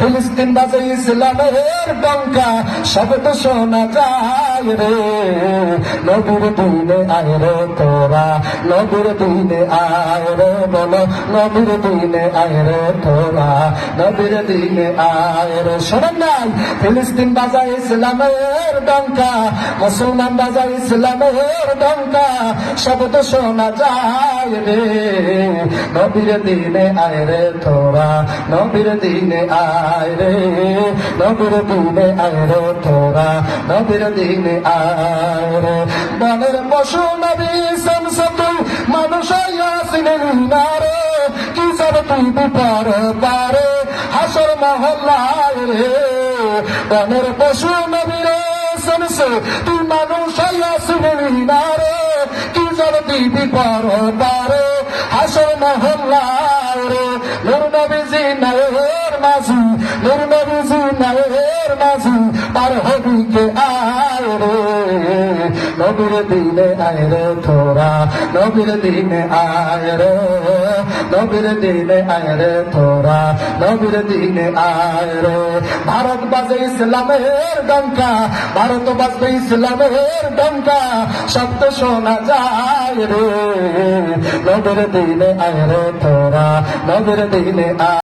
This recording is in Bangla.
ফিলিস্তিন বাজে ইসলামের ডঙ্কা শব্দ শোনা যায় রে। নবীর দিনে আয় রে তোরা, নবীর দিনে আয় রে বলো, নবীর দিনে আয় রে তোরা, নবীর দিনে আয় রে। শোনেন নাই, ফিলিস্তিন বাজা ইসলামের ডঙ্কা মুসলমান বাজা ইসলামের ডঙ্কা শব্দ শোনা যায় রে। নবীর দিনে আয় রে তোরা নবীর দিনে আয় রে, নবীর দিনে আয় রে তোরা নবীর দিনে আয় রে। বনের পশু নবী সংসতুল মানুষ আসিলেন না রে কি সব তুই বিপার পারে, হাসর মহল্লায় রে। বনের পশু নবী রে সংস তুই মানুষ আসিলেন না রে কি সব তুই বিপার নবীর দিনে আয় রে তোরা নবীর দিনে আয় রে। নবীর দিনে আয় রে নবীর দিনে আয় রে। ভারত বাজে ইসলামের ডঙ্কা, ভারত বাজবে ইসলামের ডঙ্কা, শব্দ শোনা যায় রে। নবীর দিনে আয় রে তোরা দিনে আয়